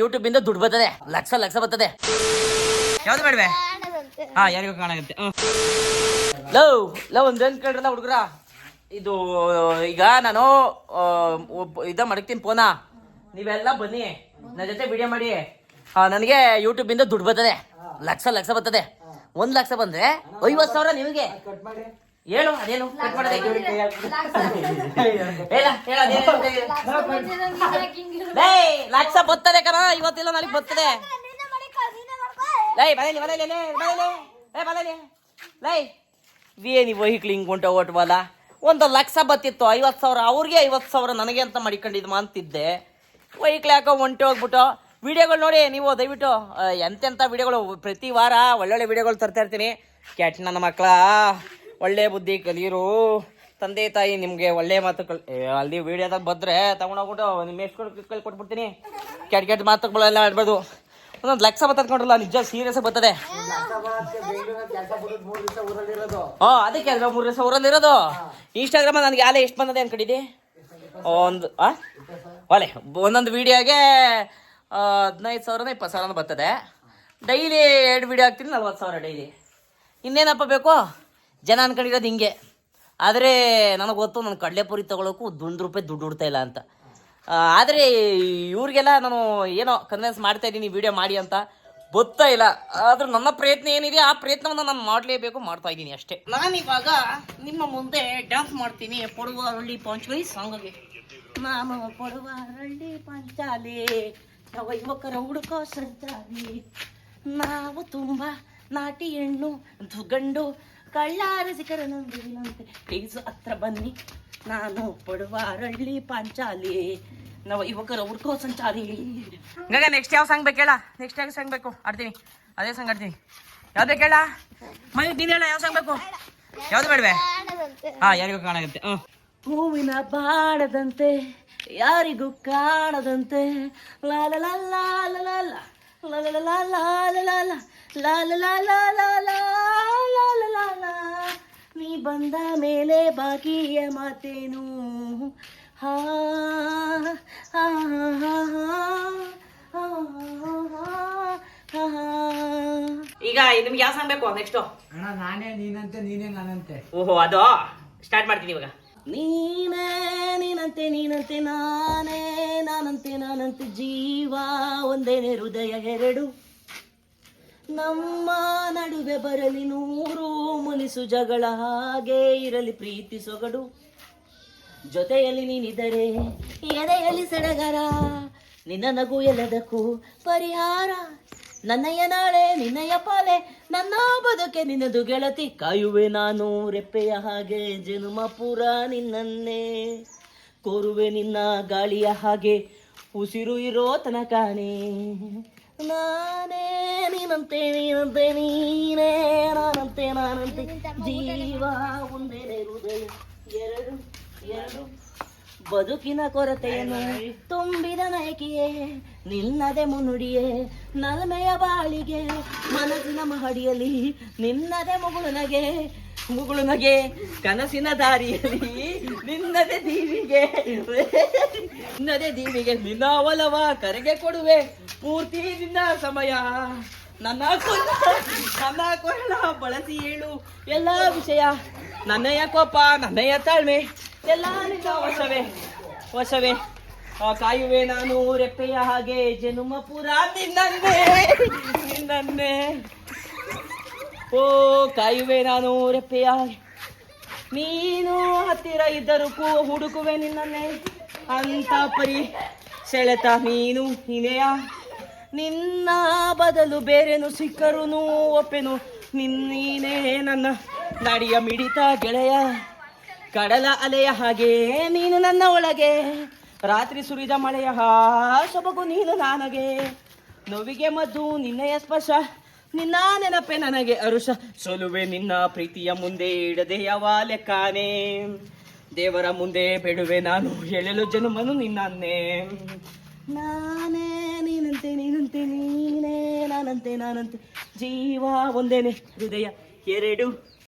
YouTube ಇಂದ ದುಡ್ಡು ಬರ್ತದೆ. ಲಕ್ಷ ಲಕ್ಷ ಬರ್ತದೆ. ಯಾವ್ದು ಬೇಡವೆ? ಹಾ, ಯಾರಿಗೂ ಕಾಣಾಗುತ್ತೆ. ಲವ್ ಲವ್ ಒಂದ್ ಕೇಳ್ರಲ್ಲ ಹುಡುಗ್ರ? ಇದು, ಈಗ ನಾನು ಇದ ಮಡಗ್ತೀನಿ ಫೋನ ನೀವೆಲ್ಲ ಬನ್ನಿ. ನನ್ನ ಜೊತೆ ವಿಡಿಯೋ ಮಾಡಿ. ಹಾ, ನನಗೆ ಯೂಟ್ಯೂಬ್ ಇಂದ ದುಡ್ಡು ಬರ್ತದೆ. ಲಕ್ಷ ಲಕ್ಷ ಬರ್ತದೆ. ಒಂದ್ ಲಕ್ಷ ಬಂದ್ರೆ ಐವತ್ ಸಾವಿರ ನಿಮಗೆ. ಹೇಳು ಅದೇನು? ಕಟ್ ಮಾಡೋದು. ಹೇಗೆ? ಹೇಳ ಹೇಳ ಅದೇನು ಅಂತ ಹೇಳು. ಲೇ ಲಕ್ಷ ಬರ್ತದೆ ಕಣ ಇವತ್ತಿಲ್ಲ ನಾಳೆಗೆ ಬರ್ತದೆ. ಲೈ ಬರಲಿ ಬರಲಿ ಲೇ ಬರಲಿ ಏ ಬರಲಿ ಲೈ. ಏನಿ ವೆಹಿಕ್ಲ್ ಹಿಂಗ್ ಹೊಂಟ ಹೊಟ್ವಲ್ಲ ಒಂದು ಲಕ್ಷ ಬತ್ತಿತ್ತು ಐವತ್ತು ಸಾವಿರ ಅವ್ರಿಗೆ ಐವತ್ತು ಸಾವಿರ ನನಗೆ ಅಂತ ಮಾಡಿಕೊಂಡಿದ್ದು ಅಂತಿದ್ದೆ. ವೆಹಿಕಲ್ ಯಾಕೋ ಹೊಂಟೆ ಹೋಗ್ಬಿಟ್ಟು. ವಿಡಿಯೋಗಳು ನೋಡಿ ನೀವು ದಯವಿಟ್ಟು ಎಂತೆಂಥ ವಿಡಿಯೋಗಳು ಪ್ರತಿ ವಾರ ಒಳ್ಳೊಳ್ಳೆ ವಿಡಿಯೋಗಳು ತರ್ತಾ ಇರ್ತೀನಿ. ಕ್ಯಾಟ್ ನನ್ನ ಮಕ್ಕಳ ಒಳ್ಳೆ ಬುದ್ಧಿ ಕಲಿಯರು. ತಂದೆ ತಾಯಿ ನಿಮಗೆ ಒಳ್ಳೆ ಮಾತು ಕಲ್ ಅಲ್ಲಿ ವಿಡಿಯೋದಾಗ ಬದ್ರೆ ತಗೊಂಡೋಗ್ಬಿಟ್ಟು ನಿಮ್ಮ ಎಷ್ಟು ಕಲ್ ಕೊಟ್ಬಿಡ್ತೀನಿ. ಕೆಟ್ಟ ಕೆಟ್ಟ ಮಾತುಗಳೆಲ್ಲ ಆಡ್ಬೋದು. ಒಂದೊಂದು ಲಕ್ಷ ಬರ್ತದೆ ಕೊಂಡ್ರಲ್ಲ, ನಿಜ ಸೀರಿಯಸ್ ಬರ್ತದೆ. ಹಾ ಅದಕ್ಕೆ ಅಲ್ವಾ ಮೂರು ದಿವಸ ಊರಲ್ಲಿರೋದು? ಇನ್ಸ್ಟಾಗ್ರಾಮ್ ನನಗೆ ಆಲೆ ಎಷ್ಟು ಬಂದದೆ ಅನ್ಕೊಂಡಿದ್ದಿ? ಒಂದು, ಆ? ಒಲೆ, ಒಂದೊಂದು ವಿಡಿಯೋಗೆ ಹದಿನೈದು ಸಾವಿರನ ಇಪ್ಪತ್ತು ಸಾವಿರನ ಬರ್ತದೆ. ಡೈಲಿ ಎರಡು ವಿಡಿಯೋ ಹಾಕ್ತೀನಿ, ನಲ್ವತ್ತು ಸಾವಿರ ಡೈಲಿ ಇನ್ನೇನಪ್ಪ ಬೇಕು? ಜನ ಅನ್ಕೊಂಡಿರೋದು ಹಿಂಗೆ. ಆದರೆ ನನಗೆ ಗೊತ್ತು ನಾನು ಕಡಲೆಪುರಿ ತೊಗೊಳಕ್ಕೂ ದುಂಡು ರೂಪಾಯಿ ದುಡ್ಡು ಹುಡ್ತಾ ಇಲ್ಲ ಅಂತ. ಆದರೆ ಇವ್ರಿಗೆಲ್ಲ ನಾನು ಏನೋ ಕನ್ವಿನ್ಸ್ ಮಾಡ್ತಾ ಇದ್ದೀನಿ ವಿಡಿಯೋ ಮಾಡಿ ಅಂತ. ಗೊತ್ತಾ ಇಲ್ಲ. ಆದ್ರೆ ನನ್ನ ಪ್ರಯತ್ನ ಏನಿದೆ, ಆ ಪ್ರಯತ್ನವನ್ನು ನಾನು ಮಾಡಲೇಬೇಕು, ಮಾಡ್ತಾ ಇದ್ದೀನಿ ಅಷ್ಟೇ. ನಾನಿವಾಗ ನಿಮ್ಮ ಮುಂದೆ ಡ್ಯಾನ್ಸ್ ಮಾಡ್ತೀನಿ, ಪಡುವ ಹಳ್ಳಿ ಪಂಚಾಲಿ ಸಾಂಗ್ಗೆ ನಾನು ಪಡುವ ಹಳ್ಳಿ ಪಂಚಾಲಿ, ನವ ಯುವಕರ ಹುಡುಕೋ ಸಂಚಾಲಿ. ನಾವು ತುಂಬಾ ನಾಟಿ ಹೆಣ್ಣು ದುಗಂಡು ಕಳ್ಳಾರ ಸಿಕ್ಕರ ನಂದಿನಂತೆ ಪ್ಲೀಸ್ ಹತ್ರ ಬನ್ನಿ ನಾನು ಪಡುವ ಅರಳ್ಳಿ ಪಾಂಚಾಲಿ ನವ ಯುವಕರ ಹುಡ್ಕೋ ಸಂಚಾರಿ ಹಂಗ ನೆಕ್ಸ್ಟ್ ಯಾವ ಸಾಂಗ್ ಬೇಕೇಳ ನೆಕ್ಸ್ಟ್ ಯಾವ ಸಾಂಗ್ ಬೇಕು ಆಡ್ತೀನಿ ಅದೇ ಸಾಂಗ್ ಆಡ್ತೀನಿ ಯಾವ್ದು ಬೇಕೇಳ ಮನೆ ಮೈ ನೀನು ಹೇಳ ಯಾವ ಸಾಂಗ್ ಬೇಕು ಯಾವ್ದು ಬೇಡವೆ ಹಾ ಯಾರಿಗೂ ಕಾಣಾಗುತ್ತೆ ಹ್ಞೂ ಹೂವಿನ ಬಾಡದಂತೆ ಯಾರಿಗೂ ಕಾಣದಂತೆ ಲಾಲ ಲಾಲ ಲಾಲ ಲಾಲ ಲಾಲ ಲಾಲ ಲಾಲ ಲಾಲ ಲಾಲ ನೀ ಬಂದ ಮೇಲೆ ಬಾಕಿಯ ಮಾತೇನು? ಹಾ ಹಾ ಹಾ ಹಾ ಈಗ ನಿಮ್ಗೆ ಯಾವ ಸಾಂಗ್ ಬೇಕು ನೆಕ್ಸ್ಟ್ ಅಣ್ಣ ನಾನೇ ನೀನಂತೆ ನೀನೇ ನಾನಂತೆ. ಓಹೋ ಅದು? ಸ್ಟಾರ್ಟ್ ಮಾಡ್ತೀನಿ ಇವಾಗ. ನೀನೇ ನೀನಂತೆ ನೀನಂತೆ ನಾನೇ ನಾನಂತೆ ನಾನಂತೆ ಜೀವ ಒಂದೇನೆ ಹೃದಯ ಎರಡು. ನಮ್ಮ ನಡುವೆ ಬರಲಿ ನೂರು ಮುನಿಸು ಜಗಳ, ಹಾಗೆ ಇರಲಿ ಪ್ರೀತಿ ಸೊಗಡು. ಜೊತೆಯಲ್ಲಿ ನೀನಿದ್ದರೆ ಎದೆಯಲ್ಲಿ ಸಡಗರ, ನಿನ್ನ ನಗು ಎಲ್ಲದಕ್ಕೂ ಪರಿಹಾರ. ನನ್ನಯ್ಯ ನಾಳೆ, ನಿನ್ನಯ್ಯ ಪಾಲೆ, ನನ್ನ ಬದುಕೆ ನಿನ್ನದು ಗೆಳತಿ. ಕಾಯುವೆ ನಾನು ರೆಪ್ಪೆಯ ಹಾಗೆ ಜನುಮ ಪುರ ನಿನ್ನನ್ನೇ. ಕೋರುವೆ ನಿನ್ನ ಗಾಳಿಯ ಹಾಗೆ, ಉಸಿರು ಇರೋ ತನಕಾನೆ ನಾನೇ ನೀನಂತೆ ನೀನಂತೆ, ನೀನೇ ನಾನಂತೆ ನಾನಂತೆ. ಜೀವ ಒಂದೇನೆ ಹೃದಯ ಎರಡು ಎರಡು. ಬದುಕಿನ ಕೊರತೆಯನ್ನು ತುಂಬಿದ ನಾಯಕಿಯೇ, ನಿನ್ನದೆ ಮುನ್ನುಡಿಯೇ, ನಲ್ಮೆಯ ಬಾಳಿಗೆ, ಮನಸ್ಸಿನ ಮಹಡಿಯಲ್ಲಿ ನಿನ್ನದೆ ಮುಗುಳು ಮುಗುಳು ನಗೆ ಕನಸಿನ ದಾರಿಯಲ್ಲಿ ನಿನ್ನದೆ ದೀವಿಗೆ. ನಿನ್ನದೇ ದೀವಿಗೆ ನಿನ್ನ ಒಲವ ಕರೆಗೆ ಕೊಡುವೆ. ಪೂರ್ತಿ ನಿನ್ನ ಸಮಯ. ನನ್ನ ನನ್ನ ಕೊರಳ ಬಳಸಿ ಹೇಳು. ಎಲ್ಲ ವಿಷಯ ನನ್ನಯ್ಯ ಕೋಪ, ನನ್ನಯ ತಾಳ್ಮೆ. ಎಲ್ಲ ನಿನ್ನ ವಶವೇ ವಶವೇ. ಕಾಯುವೆ ನಾನು ರೆಪ್ಪೆಯ ಹಾಗೆ. ಜನುಮ ಪುರ ನಿನ್ನನ್ನೇ ನಿನ್ನನ್ನೇ. ಓ, ಕಾಯುವೆ ನಾನು ರೆಪ್ಪೆಯ ನೀನು ಹತ್ತಿರ ಇದ್ದರೂ ಕೂ ಹುಡುಕುವೆ ನಿನ್ನನ್ನೇ. ಅಂತ ಪರಿ ಸೆಳೆತ ನೀನು ನೀನೆಯ ನಿನ್ನ ಬದಲು ಬೇರೆನು ಸಿಕ್ಕರೂ ಒಪ್ಪೆನು. ನಿನ್ನೀನೇ ನನ್ನ ನಡಿಯ ಮಿಡಿತ ಗೆಳೆಯ. ಕಡಲ ಅಲೆಯ ಹಾಗೆ ನೀನು ನನ್ನ ಒಳಗೆ. ರಾತ್ರಿ ಸುರಿದ ಮಳೆಯ ಸೊಬಗು ನೀನು ನನಗೆ. ನೋವಿಗೆ ಮದ್ದು ನಿನ್ನೆಯ ಸ್ಪರ್ಶ. ನಿನ್ನ ನೆನಪೆ ನನಗೆ ಅರುಷ. ಸೊಲುವೆ ನಿನ್ನ ಪ್ರೀತಿಯ ಮುಂದೆ ಇಡದೆ ಯಾವ ಲೆಕ್ಕಾನೆ. ದೇವರ ಮುಂದೆ ಬೇಡುವೆ ನಾನು, ಹೇಳಲು ಜನ್ಮನು ನಿನ್ನನ್ನೇ. ನಾನೇ, ನೀನಂತೆ ನೀನಂತೆ, ನೀನೇ, ನಾನಂತೆ ನಾನಂತೆ. ಜೀವ ಒಂದೇನೆ, ಹೃದಯ ಎರಡು.